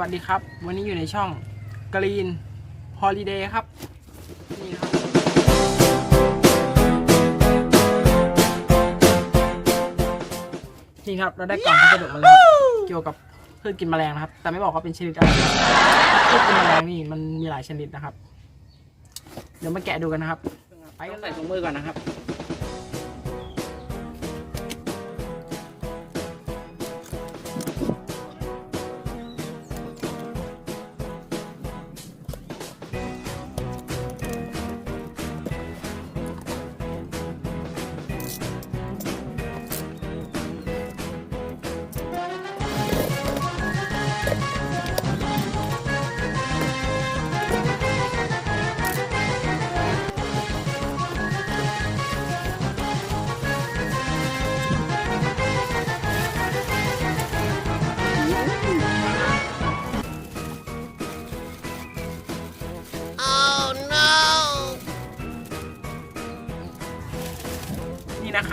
วัสดีครับ วันนี้อยู่ในช่อง Green Holiday ครับ นี่ครับ นี่ครับ เราได้กล่องพัสดุมาแล้วครับเกี่ยวกับพืชกินแมลงนะครับ แต่ไม่บอกว่าเป็นชนิดอะไรนะครับพืชกินแมลงนี่มันมีหลายชนิดนะครับ เดี๋ยวมาแกะดูกันนะครับ ไปกันใส่ถุงมือก่อนนะครับ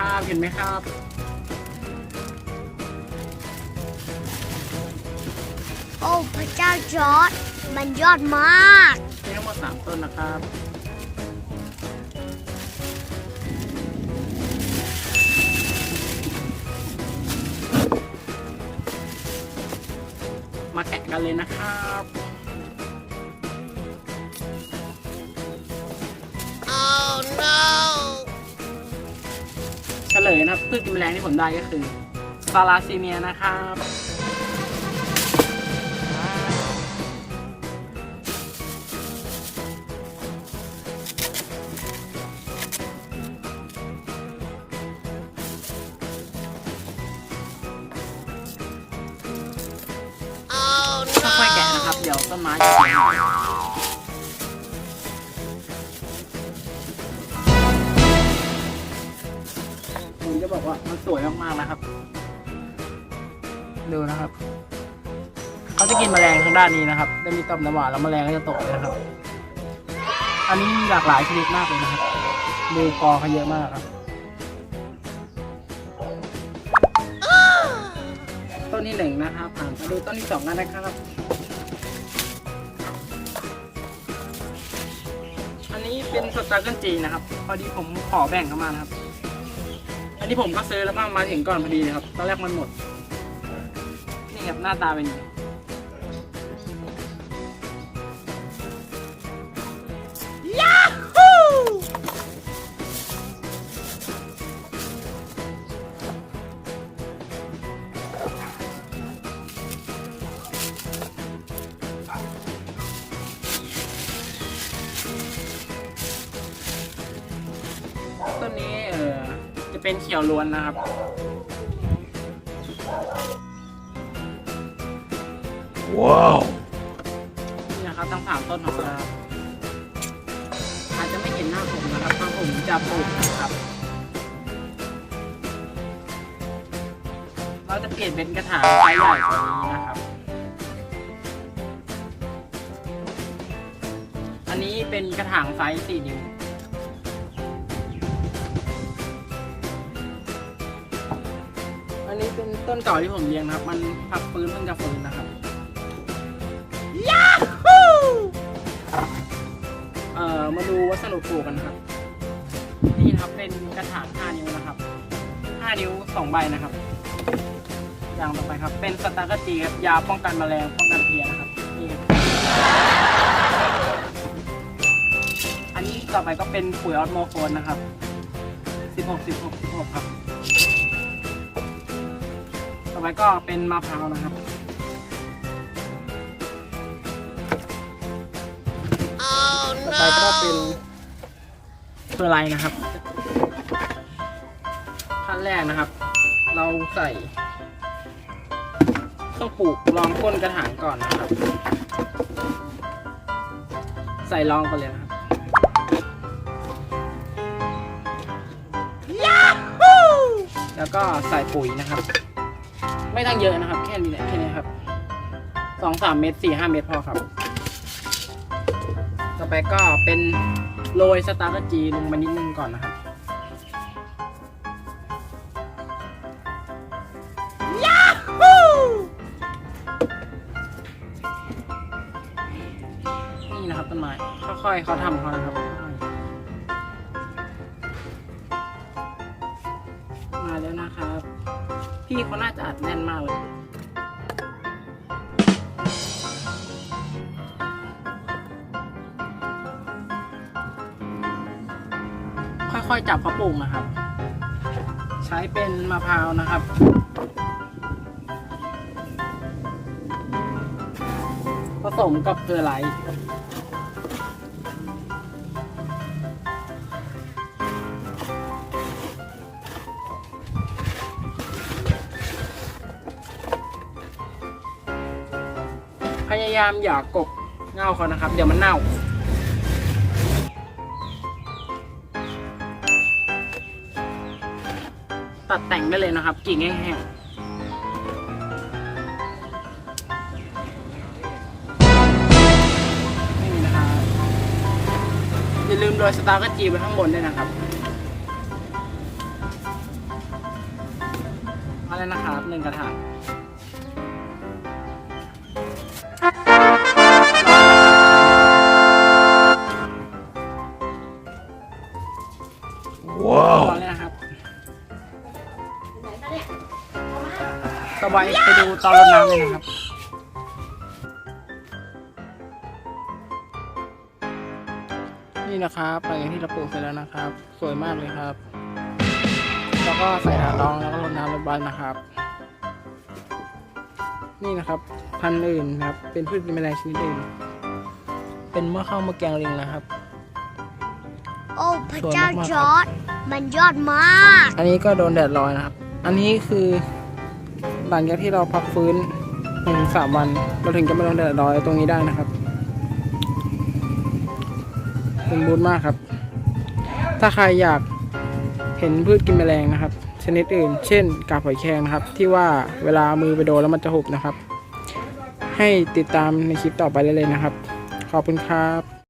ครับเห็นไหมครับโอ้พระเจ้าจอร์ดมันยอดมากมีทั้งหมดสามต้นนะครับมาแกะกันเลยนะครับ ลยนะครับพืชกินแมลงที่ผมได้ก็คือซาลาซีเมียนะครับ oh ค่อยๆแกะนะครับ เดี๋ยวต้นไม้จะเสียหาย จะบอกว่ามันสวยมากๆนะครับ ดูนะครับ เขาจะกินแมลงทางด้านนี้นะครับจะมีต่อมน้ำหวานแล้วแมลงก็จะตกเลยนะครับ อันนี้มีหลากหลายชนิดมากเลยนะครับดูกอเขาเยอะมากครับ ต้นที่หนึ่งนะครับผ่านมาดูต้นที่สองกันนะครับอันนี้เป็นสตาร์เกิลจีนะครับ พอดีผมขอแบ่งเข้ามานะครับ อันนี้ผมก็ซื้อแล้วก็มาถึงก่อนพอดีเลยครับ ตอนแรกมันหมด นี่ครับหน้าตาเป็นอย่างนี้ต้นนี้ เออจะเป็นเขียวล้วนนะครับนี่นะครับทั้งสามต้นของเราอาจจะไม่เห็นหน้าผมนะครับเพราะผมจะปลูกนะครับ เราจะเปลี่ยนเป็นกระถางไซส์ใหญ่กว่านี้นะครับ อันนี้เป็นกระถางไซส์4นิ้ว ต้นเก่าที่ผมเลี้ยงนะครับ มันพักฟื้นเพิ่งจะฟื้นนะครับเอ่อมาดูวัสดุปลูกกันนะครับ นี่นะครับเป็นกระถาง5นิ้วนะครับ5นิ้ว2ใบนะครับอย่างต่อไปครับ เป็นสตาร์กจีครับยาป้องกันแมลงป้องกันเพลียนะครับนี่ครับอันนี้ต่อไปก็เป็นปุ๋ยออสโมโคนนะครับ16 16 16ครับต่ อไปก็เป็นมะพร้าวนะครับ oh ต่อไปก็เป็นเฟอร์ไลน์นะครับ ขั้นแรกนะครับ เราใส่ต้องปลูกรองก้นกระถางก่อนนะครับ ใส่รองไปเลยนะครับแล้วก็ใส่ปุ๋ยนะครับ ไม่ต้องเยอะนะครับ แค่นี้แหละแค่นี้ครับสองสามเม็ดสี่ห้าเม็ดพอครับ ต่อไปก็เป็นโรยสตาร์จีลงมานิดนึงก่อนนะครับยาฮูนี่นะครับต้นไม้ค่อยๆเขาทำเขานะครับ พี่เขาน่าจะอัดแน่นมากเลยค่อยๆจับเขาปลูกนะครับ ใช้เป็นมะพร้าวนะครับผสมกับเกลือไหลายามอย่ากกเง่าเขานะครับ เดี๋ยวมันเน่า ตัดแต่งได้เลยนะครับกิ่งแห้งอย่าลืมโรยสตาร์กจีไว้ข้างบนด้วยนะครับเอาเลยนะครับหนึ่งกระถาง ว้าวเลยนะครับ ต่อไปไปดูตอนรดน้ำเลยนะครับนี่นะครับหลังจากที่เราปลูกเสร็จแล้วนะครับ สวยมากเลยครับ แล้วก็ใส่หารองแล้วก็รดน้ำรดใบนะครับ นี่นะครับ พันธุ์อื่นนะครับ เป็นพืชเป็นแมลงชนิดอื่น เป็นเมื่อเข้ามะแกงลิงนะครับ อ้พระเจ้าจอร์ดมันยอดมาก อันนี้ก็โดนแดดร้อนนะครับ อันนี้คือหลังจากที่เราพักฟื้นหนึ่งสามวัน เราถึงจะม่โดนแดดร้อนตรงนี้ได้นะครับสมบูรณ์มากครับ ถ้าใครอยากเห็นพืชกินแมลงนะครับ ชนิดอื่น เช่นกาบหอยแครงนะครับ ที่ว่าเวลามือไปโดนแล้วมันจะหุบนะครับ ให้ติดตามในคลิปต่อไปเลยนะครับ ขอบคุณครับ